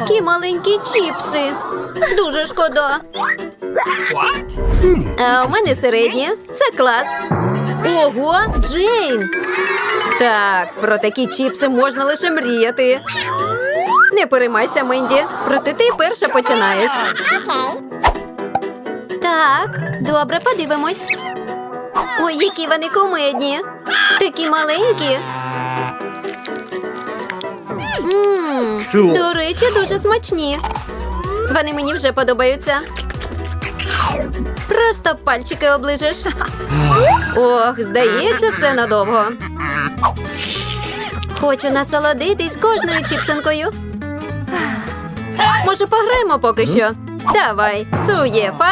Які маленькі чіпси. Дуже шкода. А у мене середні. Це клас. Ого, Джейн. Так, про такі чіпси можна лише мріяти. Не переймайся, Менді. Проте ти перша починаєш. Так, добре, подивимось. Ой, які вони кумедні. Такі маленькі. Мм, до речі, дуже смачні. Вони мені вже подобаються. Просто пальчики оближеш. Ох, здається, це надовго. Хочу насолодитись кожною чіпсинкою. Може, пограємо поки що? Давай, цуєфа.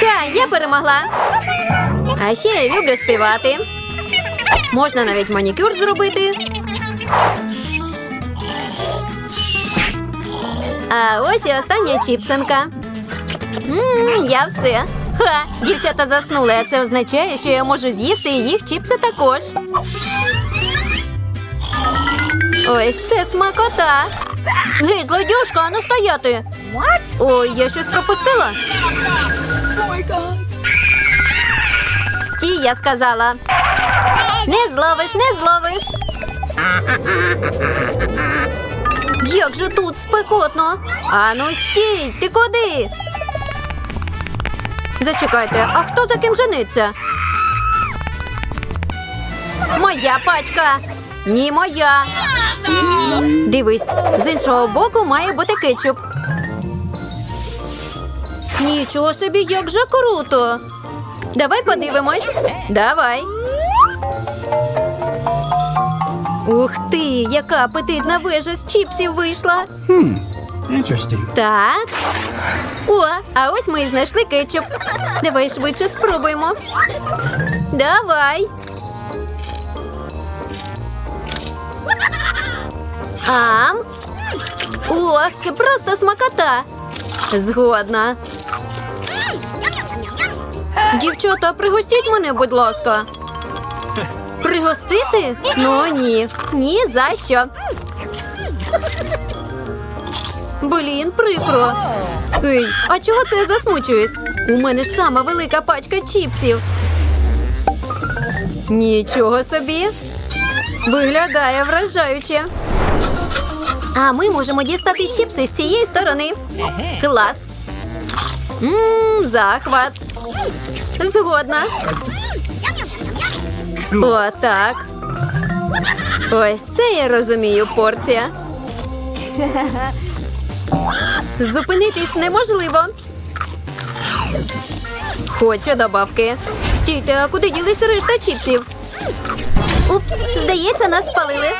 Ха, я перемогла. А ще я люблю співати. Можна навіть манікюр зробити. А ось і остання чіпсинка. Мм, я все. Ха, дівчата заснули, а це означає, що я можу з'їсти їх чіпси також. Ось це смакота. Гей, злодюшка, а ну стояти. Ой, я щось пропустила. Стій, я сказала. Не зловиш, не зловиш. Як же тут спекотно? Ану, стій, ти куди? Зачекайте, а хто за ким жениться? Моя пачка. Ні, моя. Дивись, з іншого боку має бути кетчуп. Нічого собі, як же круто. Давай подивимось. Давай. Ух ти, яка апетитна вежа з чіпсів вийшла. Interesting. Так. О, а ось ми і знайшли кетчуп. Давай швидше спробуємо. Давай. Ам. Ох, це просто смакота. Згодна. Дівчата, пригостіть мене, будь ласка. Пригостити? Ну ні. Ні за що. Блін, прикро. Ей, а чого це я засмучуюсь? У мене ж сама велика пачка чіпсів. Нічого собі. Виглядає вражаюче. А ми можемо дістати чіпси з цієї сторони. Клас. Мм, захват. Згодна. О, так. Ось це я розумію порція. Зупинитись неможливо. Хочу добавки. Стійте, а куди ділись решта чіпсів? Упс, здається, нас спалили.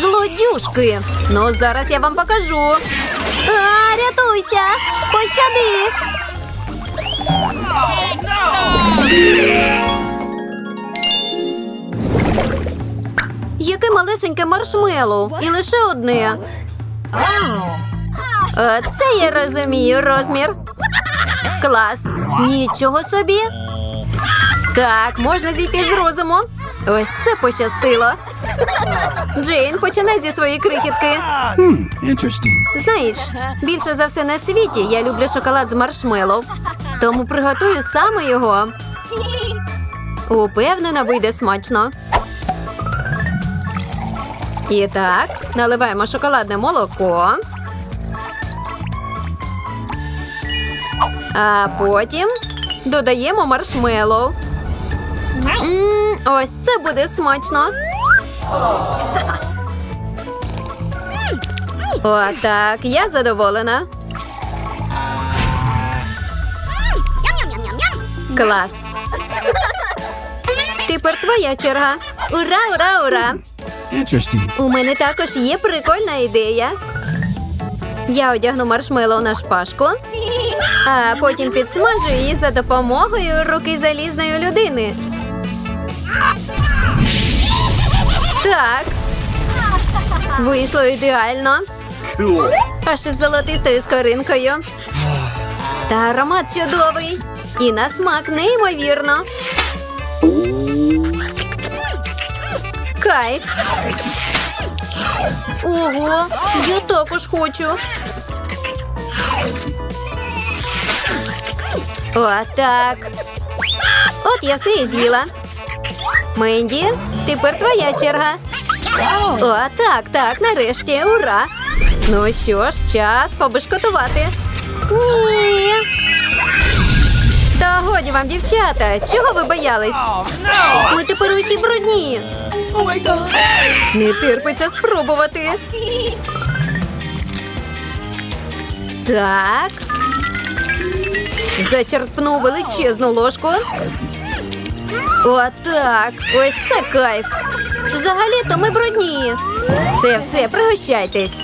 Злодюшки. Ну, зараз я вам покажу. А, рятуйся! Пощади! Яке малесеньке маршмеллоу. І лише одне. Це я розумію розмір. Клас. Нічого собі. Так, можна зійти з розуму. Ось це пощастило. Джейн, починай зі своєї крихітки. Знаєш, більше за все на світі я люблю шоколад з маршмеллоу. Тому приготую саме його. Упевнена, вийде смачно. І так, наливаємо шоколадне молоко. А потім додаємо маршмеллоу. М, Ось це буде смачно. О, так, я задоволена. Клас. Тепер твоя черга. Ура, ура, ура! Interesting. У мене також є прикольна ідея. Я одягну маршмеллоу на шпажку, а потім підсмажу її за допомогою руки залізної людини. Так. Вийшло ідеально. Аж із золотистою скоринкою. Та аромат чудовий. І на смак неймовірно. Кайф. Ого, я також хочу. Отак. От я все і з'їла. Менді, тепер твоя черга. О, так, так, нарешті, ура! Ну що ж, час побишкотувати. Ні. Та годі вам, дівчата, чого ви боялись? Ми тепер усі брудні. Не терпиться спробувати. Так. Зачерпну величезну ложку. Отак. Ось це кайф. Взагалі-то ми брудні. Все, все, пригощайтесь.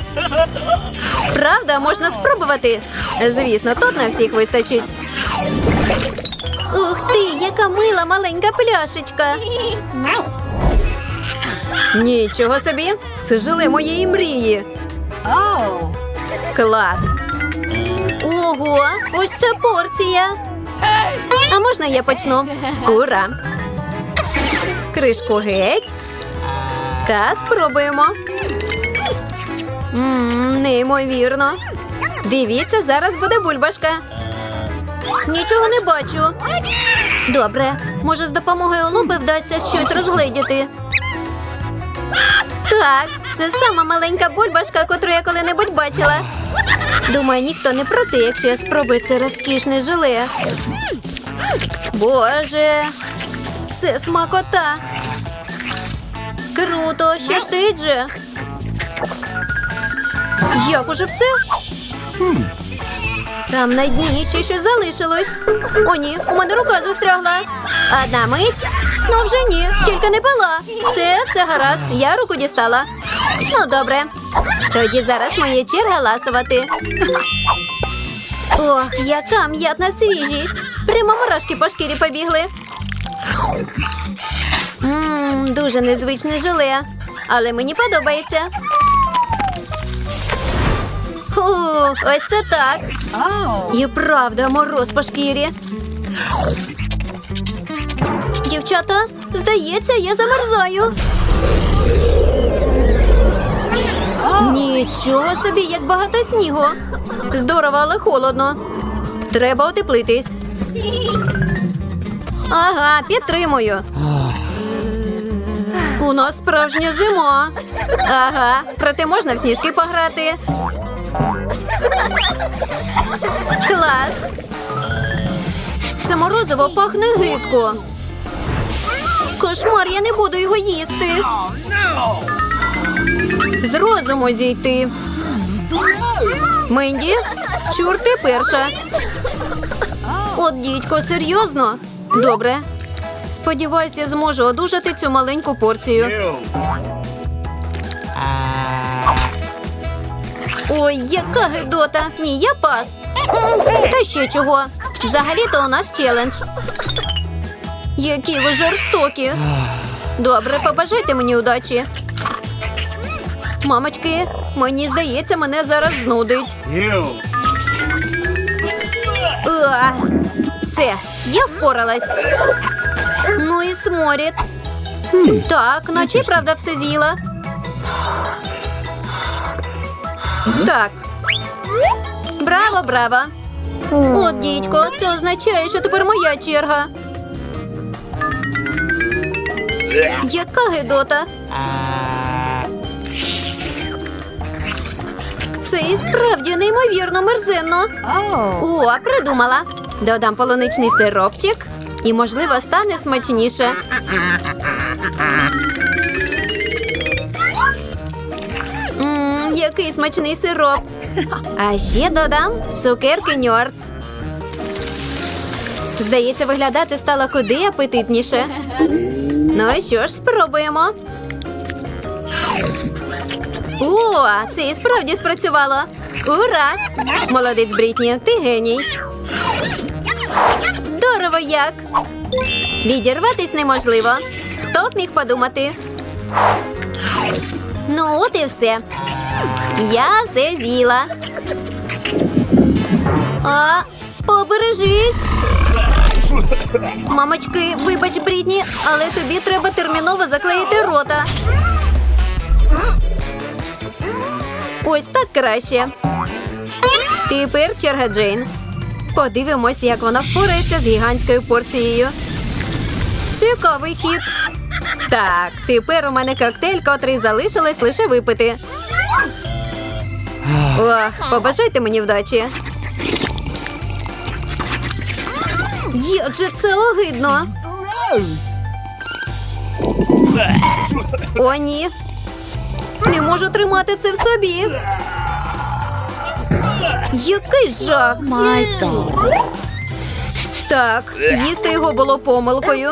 Правда, можна спробувати. Звісно, тут на всіх вистачить. Ух ти, яка мила маленька пляшечка. Нічого собі. Це желе моєї мрії. Клас. Ого, ось це порція. А можна я почну? Ура! Кришку геть. Та спробуємо. Ммм, неймовірно. Дивіться, зараз буде бульбашка. Нічого не бачу. Добре, може, з допомогою лупи вдасться щось розгледіти. Так, це сама маленька бульбашка, котру я коли-небудь бачила. Думаю, ніхто не проти, якщо я спробую це розкішне желе. Боже, це смакота. Круто, щастить же. Як уже все? Там на дні ще щось залишилось. О, ні, у мене рука застрягла. Одна мить. Ну вже ні, тільки не пила. Все, все гаразд, я руку дістала. Ну, добре. Тоді зараз моя черга ласувати. Ох, яка м'ятна свіжість. Прямо мурашки по шкірі побігли. Ммм, дуже незвичне желе. Але мені подобається. Фу, ось це так. І правда, мороз по шкірі. Дівчата, здається, я замерзаю. Нічого собі, як багато снігу. Здорово, але холодно. Треба утеплитись. Ага, підтримую. У нас справжня зима. Ага, проте можна в сніжки пограти. Клас. Це морозиво пахне гидко. Кошмар, я не буду його їсти. З розуму зійти. Менді, чур ти перша. От, дідько, серйозно? Добре. Сподіваюся, зможу одужати цю маленьку порцію. Ой, яка гидота! Ні, я пас. Та ще чого? Взагалі-то у нас челендж. Які ви жорстокі. Добре, побажайте мені удачі. Мамочки, мені здається, мене зараз знудить. А, все, я впоралась. Ну і сморід. Так, наче правда все з'їла. Так. Браво, браво. От, дідько, це означає, що тепер моя черга. Яка гидота? Це і справді неймовірно мерзенно. О, придумала. Додам полуничний сиропчик і, можливо, стане смачніше. Ммм, який смачний сироп. А ще додам цукерки Ньорц. Здається, виглядати стало куди апетитніше. Ну що ж, спробуємо. О, це і справді спрацювало. Ура! Молодець Брітні, ти геній. Здорово як! Відірватись неможливо. Хто б міг подумати? Ну, от і все. Я все з'їла. А, побережись. Мамочки, вибач, Брітні, але тобі треба терміново заклеїти рота. Ось так краще. Тепер черга Джейн. Подивимось, як вона впорається з гігантською порцією. Цікавий хід. Так, тепер у мене коктейль, котрий залишилось лише випити. Ох, побажайте мені вдачі. Як же це огидно. О, ні. Не можу тримати це в собі. Який жах. Так, їсти його було помилкою.